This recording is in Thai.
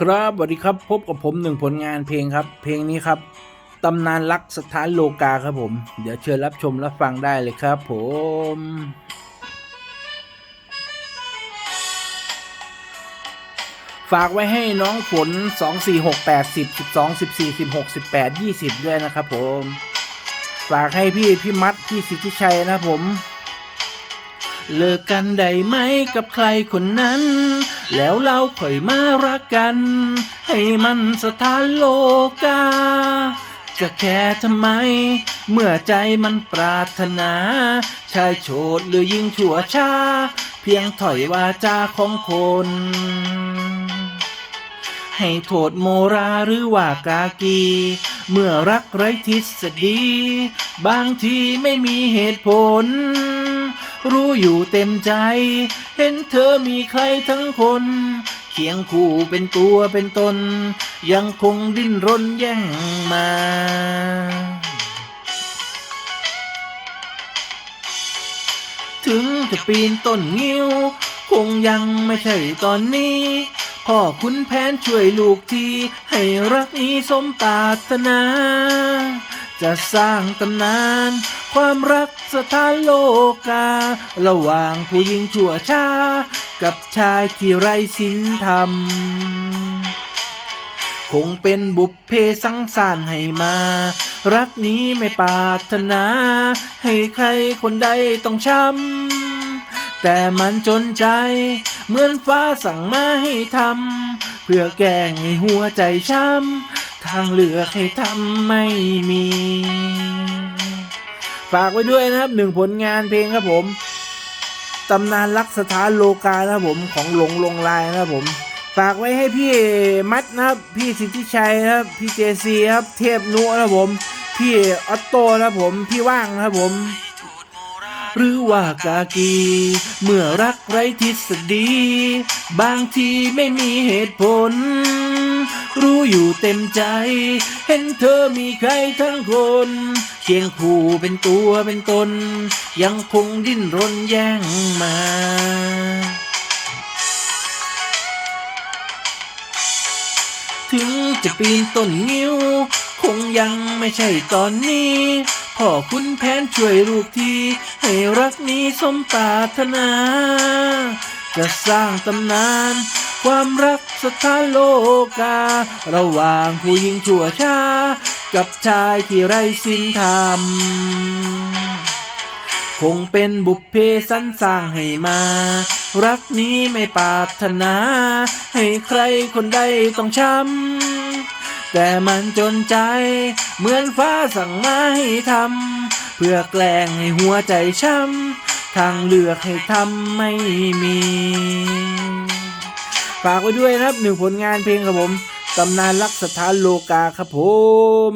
ครับสวัสดีครับพบกับผมหนึ่งผลงานเพลงครับ เพลงนี้ครับตำนานรักสถานโลกาครับผม เดี๋ยวเชิญรับชมรับฟังได้เลยครับผมฝากไว้ให้น้องฝน 2 4 6 8 10 12 14 16 18 20 ด้วยนะครับผม ฝากให้พี่พี่มัดพี่สิทธิชัยนะผม เลิกกันได้ไหมกับใครคนนั้น แล้วเราค่อยมารักกัน ให้มันสถานโลกาจะแค่ทำไม เมื่อใจมันปรารถนา ชายโฉดหรือยิ่งชั่วช้า เพียงถอยวาจาของคน ให้โทษโมราหรือว่ากากี เมื่อรักไร้ทฤษฎี บางทีไม่มีเหตุผล รู้อยู่เต็มใจ เห็นเธอมีใครทั้งคน เคียงคู่เป็นตัวเป็นตน ยังคงดิ้นรนแย่งมาถึงจะปีนต้นงิ้ว คงยังไม่ใช่ตอนนี้ พ่อคุณแผนช่วยลูกที ให้รักนี้สมปรารถนา จะสร้างตำนาน ความรักสถานโลกา ระหว่างผู้หญิงชั่วช้า กับชายที่ไร้ศีลธรรม คงเป็นบุพเพสังสารให้มา รักนี้ไม่ปรารถนา ให้ใครคนใดต้องช้ำแต่มันจนใจ เหมือนฟ้าสั่งมาให้ทำเพื่อแกล้งให้หัวใจช้ำทางเลือกให้ทำไม่มี ฝากไว้ด้วยนะครับหนึ่งผลงานเพลงครับผมตำนานรักสถานโลกานะครับผมของหลงลงลายนะครับผมฝากไว้ให้พี่มัดนะครับ พี่สิทธิชัยนะครับ พี่เจซีครับ เทพนุนะครับผม พี่ออตโต้นะครับผม พี่ว่างนะครับผม หรือว่ากากี เมื่อรักไร้ทฤษฎี บางทีไม่มีเหตุผล รู้อยู่เต็มใจ เห็นเธอมีใครทั้งคนเคียงคู่เป็นตัวเป็นตน ยังคงดิ้นรนแย่งมาถึงจะปีนต้นงิ้ว คงยังไม่ใช่ตอนนี้ พ่อคุณแผนช่วยลูกทีให้รักนี้สมปรารถนา จะสร้างตำนาน ความรักสถานโลกา ระหว่างผู้หญิงชั่วช้า กับชายที่ไร้ศีลธรรม คงเป็นบุพเพสันสร้างให้มา รักนี้ไม่ปรารถนา ให้ใครคนใดต้องช้ำ แต่มันจนใจ เหมือนฟ้าสั่งมาให้ทำเพื่อแกล้งให้หัวใจช้ำทางเลือกให้ทำไม่มี ฝากไว้ด้วยนะครับหนึ่งผลงานเพลงครับผมตำนานรักสถานโลกาครับผม